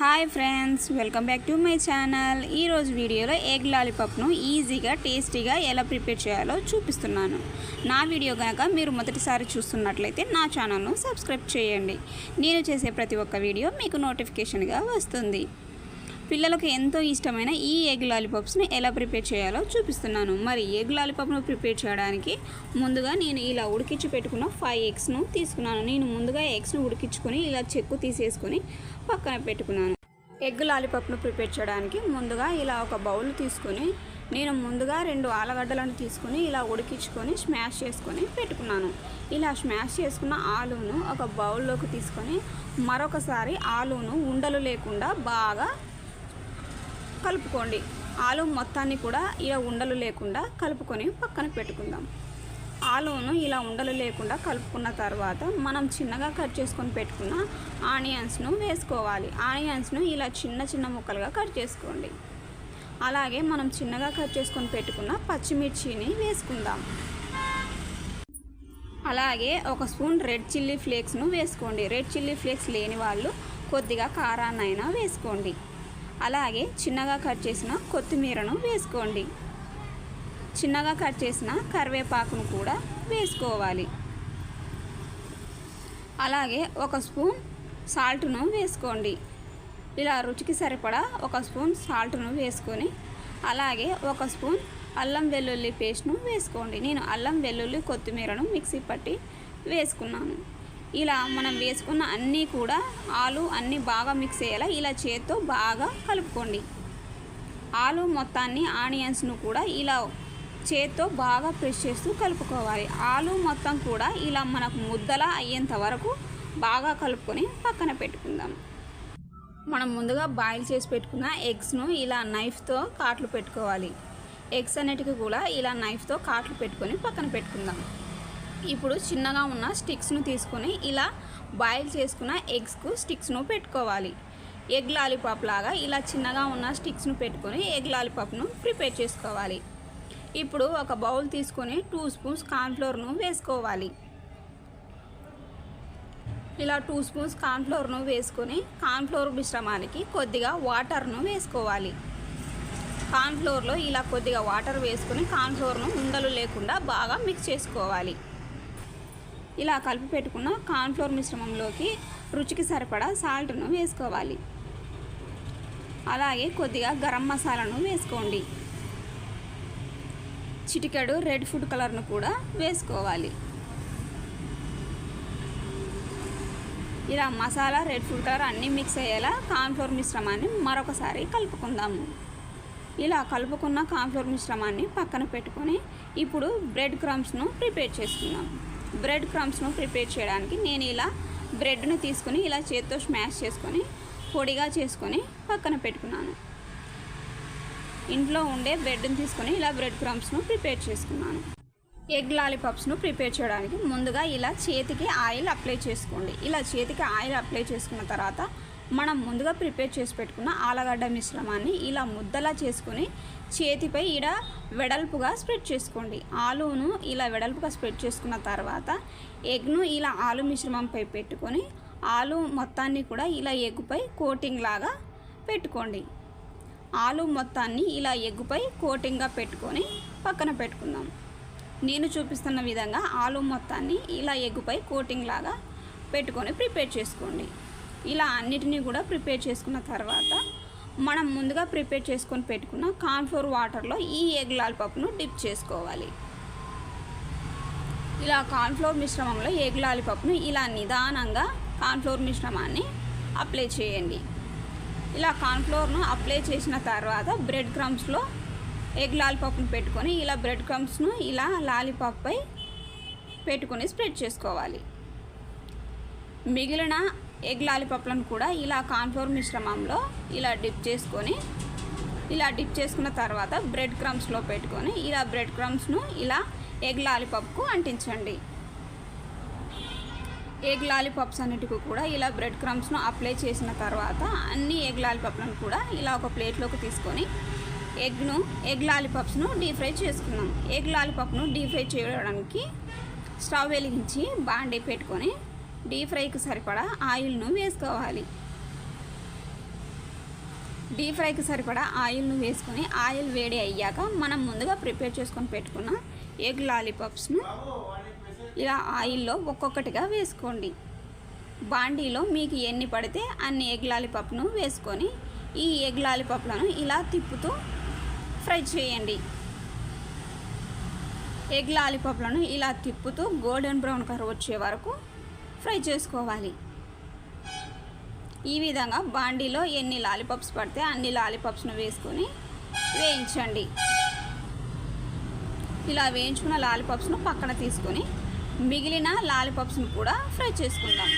Hi friends welcome back to my channel. ఈరోజు వీడియోలో egg లాలీపాప్ను ఈజీగా టేస్టీగా ఎలా ప్రిపేర్ చేయాలో చూపిస్తున్నాను. నా వీడియో కనుక మీరు మొదటిసారి చూస్తున్నట్లయితే నా ఛానల్ను సబ్స్క్రైబ్ చేయండి. నేను చేసే ప్రతి ఒక్క వీడియో మీకు నోటిఫికేషన్గా వస్తుంది. పిల్లలకు ఎంతో ఇష్టమైన ఈ ఎగ్ లాలీపాప్స్ని ఎలా ప్రిపేర్ చేయాలో చూపిస్తున్నాను. మరి ఎగ్ లాలీపాప్ను ప్రిపేర్ చేయడానికి ముందుగా నేను ఇలా ఉడికించి పెట్టుకున్న ఫైవ్ ఎగ్స్ను తీసుకున్నాను. నేను ముందుగా ఎగ్స్ను ఉడికించుకొని ఇలా చెక్కు తీసేసుకొని పక్కన పెట్టుకున్నాను. ఎగ్ లాలీపాప్ను ప్రిపేర్ చేయడానికి ముందుగా ఇలా ఒక బౌల్ తీసుకొని నేను ముందుగా రెండు ఆలుగడ్డలను తీసుకొని ఇలా ఉడికించుకొని స్మాష్ చేసుకొని పెట్టుకున్నాను. ఇలా స్మాష్ చేసుకున్న ఆలును ఒక బౌల్లోకి తీసుకొని మరొకసారి ఆలును ఉండలు లేకుండా బాగా కలుపుకోండి. ఆలు మొత్తాన్ని కూడా ఇలా ఉండలు లేకుండా కలుపుకొని పక్కన పెట్టుకుందాం. ఆలును ఇలా ఉండలు లేకుండా కలుపుకున్న తర్వాత మనం చిన్నగా కట్ చేసుకొని పెట్టుకున్న ఆనియన్స్ను వేసుకోవాలి. ఆనియన్స్ను ఇలా చిన్న చిన్న ముక్కలుగా కట్ చేసుకోండి. అలాగే మనం చిన్నగా కట్ చేసుకొని పెట్టుకున్న పచ్చిమిర్చిని వేసుకుందాం. అలాగే ఒక స్పూన్ రెడ్ చిల్లీ ఫ్లేక్స్ను వేసుకోండి. రెడ్ చిల్లీ ఫ్లేక్స్ లేని వాళ్ళు కొద్దిగా కారాన్నైనా వేసుకోండి. అలాగే చిన్నగా కట్ చేసిన కొత్తిమీరను వేసుకోండి. చిన్నగా కట్ చేసిన కరివేపాకును కూడా వేసుకోవాలి. అలాగే ఒక స్పూన్ సాల్ట్ను వేసుకోండి. ఇలా రుచికి సరిపడా ఒక స్పూన్ సాల్ట్ను వేసుకొని అలాగే ఒక స్పూన్ అల్లం వెల్లుల్లి పేస్ట్ను వేసుకోండి. నేను అల్లం వెల్లుల్లి కొత్తిమీరను మిక్సీ పట్టి వేసుకున్నాను. ఇలా మనం వేసుకున్న అన్నీ కూడా ఆలు అన్నీ బాగా మిక్స్ అయ్యేలా ఇలా చేత్తో బాగా కలుపుకోండి. ఆలు మొత్తాన్ని ఆనియన్స్ను కూడా ఇలా చేత్తో బాగా ప్రెస్ చేస్తూ కలుపుకోవాలి. ఆలు మొత్తం కూడా ఇలా మనకు ముద్దలా అయ్యేంత వరకు బాగా కలుపుకొని పక్కన పెట్టుకుందాం. మనం ముందుగా బాయిల్ చేసి పెట్టుకున్న ఎగ్స్ను ఇలా నైఫ్తో కాట్లు పెట్టుకోవాలి. ఎగ్స్ అన్నిటికీ కూడా ఇలా నైఫ్తో కాట్లు పెట్టుకొని పక్కన పెట్టుకుందాం. ఇప్పుడు చిన్నగా ఉన్న స్టిక్స్ను తీసుకొని ఇలా బాయిల్ చేసుకున్న ఎగ్స్కు స్టిక్స్ను పెట్టుకోవాలి. ఎగ్ లాలీపాప్ లాగా ఇలా చిన్నగా ఉన్న స్టిక్స్ను పెట్టుకొని ఎగ్ లాలీపాప్ను ప్రిపేర్ చేసుకోవాలి. ఇప్పుడు ఒక బౌల్ తీసుకొని టూ స్పూన్స్ కార్న్ఫ్లోర్ను వేసుకోవాలి. ఇలా టూ స్పూన్స్ కార్న్ఫ్లోర్ను వేసుకొని కార్న్ఫ్లోర్ మిశ్రమానికి కొద్దిగా వాటర్ను వేసుకోవాలి. కార్న్ఫ్లోర్లో ఇలా కొద్దిగా వాటర్ వేసుకొని కార్న్ఫ్లోర్ను ఉండలు లేకుండా బాగా మిక్స్ చేసుకోవాలి. ఇలా కలిపి పెట్టుకున్న కార్న్ఫ్లోర్ మిశ్రమంలోకి రుచికి సరిపడా సాల్ట్ను వేసుకోవాలి. అలాగే కొద్దిగా గరం మసాలాను వేసుకోండి. చిటికెడు రెడ్ ఫుడ్ కలర్ను కూడా వేసుకోవాలి. ఇలా మసాలా రెడ్ ఫుడ్ కలర్ అన్నీ మిక్స్ అయ్యేలా కార్న్ఫ్లోర్ మిశ్రమాన్ని మరొకసారి కలుపుకుందాము. ఇలా కలుపుకున్న కార్న్ఫ్లోర్ మిశ్రమాన్ని పక్కన పెట్టుకొని ఇప్పుడు బ్రెడ్ క్రమ్స్ను ప్రిపేర్ చేసుకుందాము బ్రెడ్ క్రమ్స్ను ప్రిపేర్ చేయడానికి నేను ఇలా బ్రెడ్ను తీసుకొని ఇలా చేత్తో స్మాష్ చేసుకొని పొడిగా చేసుకొని పక్కన పెట్టుకున్నాను. ఇంట్లో ఉండే బ్రెడ్ని తీసుకొని ఇలా బ్రెడ్ క్రమ్స్ను ప్రిపేర్ చేసుకున్నాను. ఎగ్ లాలీపాప్స్ను ప్రిపేర్ చేయడానికి ముందుగా ఇలా చేతికి ఆయిల్ అప్లై చేసుకోండి. ఇలా చేతికి ఆయిల్ అప్లై చేసుకున్న తర్వాత మనం ముందుగా ప్రిపేర్ చేసి పెట్టుకున్న ఆలగడ్డ మిశ్రమాన్ని ఇలా ముద్దలా చేసుకొని చేతిపై ఇడ వెడల్పుగా స్ప్రెడ్ చేసుకోండి. ఆలును ఇలా వెడల్పుగా స్ప్రెడ్ చేసుకున్న తర్వాత ఎగ్ను ఇలా ఆలు మిశ్రమంపై పెట్టుకొని ఆలు మొత్తాన్ని కూడా ఇలా ఎగ్గుపై కోటింగ్ లాగా పెట్టుకోండి. ఆలు మొత్తాన్ని ఇలా ఎగ్గుపై కోటింగ్గా పెట్టుకొని పక్కన పెట్టుకుందాం. నేను చూపిస్తున్న విధంగా ఆలు మొత్తాన్ని ఇలా ఎగ్గుపై కోటింగ్ లాగా పెట్టుకొని ప్రిపేర్ చేసుకోండి. ఇలా అన్నిటినీ కూడా ప్రిపేర్ చేసుకున్న తర్వాత మనం ముందుగా ప్రిపేర్ చేసుకొని పెట్టుకున్న కార్న్ఫ్లోర్ వాటర్లో ఈ ఎగ్ లాలిపప్ను డిప్ చేసుకోవాలి. ఇలా కార్న్ఫ్లోర్ మిశ్రమంలో ఎగ్ లాలిపప్ను ఇలా నిదానంగా కార్న్ఫ్లోర్ మిశ్రమాన్ని అప్లై చేయండి. ఇలా కార్న్ఫ్లోర్ను అప్లై చేసిన తర్వాత బ్రెడ్ క్రమ్స్లో ఎగ్ లాలిపప్ను పెట్టుకొని ఇలా బ్రెడ్ క్రమ్స్ను ఇలా లాలిపప్పై పెట్టుకొని స్ప్రెడ్ చేసుకోవాలి. మిగిలిన ఎగ్ లాలీపాప్లను కూడా ఇలా కాన్ఫ్లోర్ మిశ్రమంలో ఇలా డిప్ చేసుకొని ఇలా డిప్ చేసుకున్న తర్వాత బ్రెడ్ క్రమ్స్లో పెట్టుకొని ఇలా బ్రెడ్ క్రమ్స్ను ఇలా ఎగ్ లాలీపాప్కు అంటించండి. ఎగ్ లాలీపాప్స్ అన్నిటికి కూడా ఇలా బ్రెడ్ క్రమ్స్ను అప్లై చేసిన తర్వాత అన్ని ఎగ్ లాలీపాప్లను కూడా ఇలా ఒక ప్లేట్లోకి తీసుకొని ఎగ్ను ఎగ్ లాలీపాప్స్ను డీప్ ఫ్రై చేసుకున్నాం ఎగ్ లాలీపాప్ను డీప్ ఫ్రై చేయడానికి స్టవ్ వెలిగించి బాండీ పెట్టుకొని డీప్ ఫ్రైకి సరిపడా ఆయిల్ను వేసుకోవాలి. డీప్ ఫ్రైకి సరిపడా ఆయిల్ను వేసుకొని ఆయిల్ వేడి అయ్యాక మనం ముందుగా ప్రిపేర్ చేసుకొని పెట్టుకున్న ఎగ్ లాలీపాప్స్ను ఇలా ఆయిల్లో ఒక్కొక్కటిగా వేసుకోండి. బాండీలో మీకు ఎన్ని పడితే అన్ని ఎగ్ లాలీపాప్ను వేసుకొని ఈ ఎగ్ లాలీపాప్లను ఇలా తిప్పుతూ ఫ్రై చేయండి. ఎగ్ లాలీపాప్లను ఇలా తిప్పుతూ గోల్డెన్ బ్రౌన్ కలర్ వచ్చే వరకు ఫ్రై చేసుకోవాలి. ఈ విధంగా బాండీలో ఎన్ని లాలీపాప్స్ పడితే అన్ని లాలీపాప్స్ను వేసుకొని వేయించండి. ఇలా వేయించుకున్న లాలీపాప్స్ను పక్కన తీసుకొని మిగిలిన లాలీపాప్స్ను కూడా ఫ్రై చేసుకుందాం.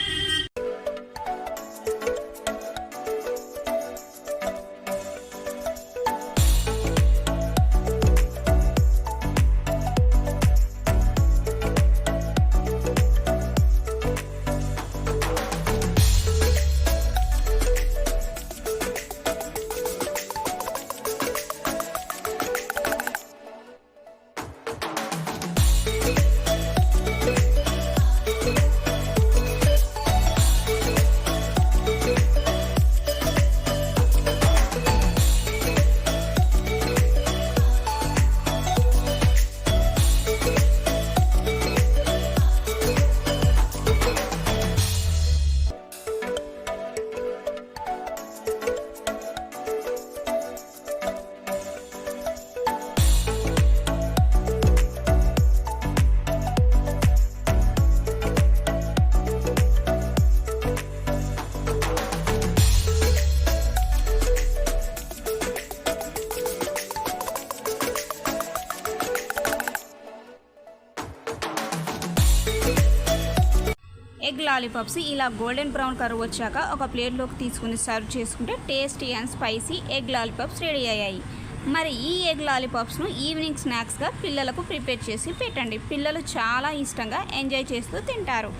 ఎగ్ లాలీపాప్స్ ఇలా గోల్డెన్ బ్రౌన్ కలర్ వచ్చాక ఒక ప్లేట్లోకి తీసుకుని సర్వ్ చేసుకుంటే tasty and spicy egg lollipops ready అయ్యాయి. మరి ఈ ఎగ్ లాలీపాప్స్ను ఈవినింగ్ స్నాక్స్గా పిల్లలకు ప్రిపేర్ చేసి పెట్టండి. పిల్లలు చాలా ఇష్టంగా ఎంజాయ్ చేస్తూ తింటారు.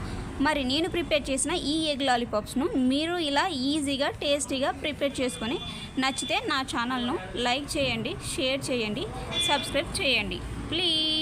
మరి నేను ప్రిపేర్ చేసిన ఈ ఎగ్ లాలీపాప్స్ను మీరు ఇలా ఈజీగా టేస్టీగా ప్రిపేర్ చేసుకొని నచ్చితే నా ఛానల్ను లైక్ చేయండి షేర్ చేయండి సబ్స్క్రైబ్ చేయండి. ప్లీజ్!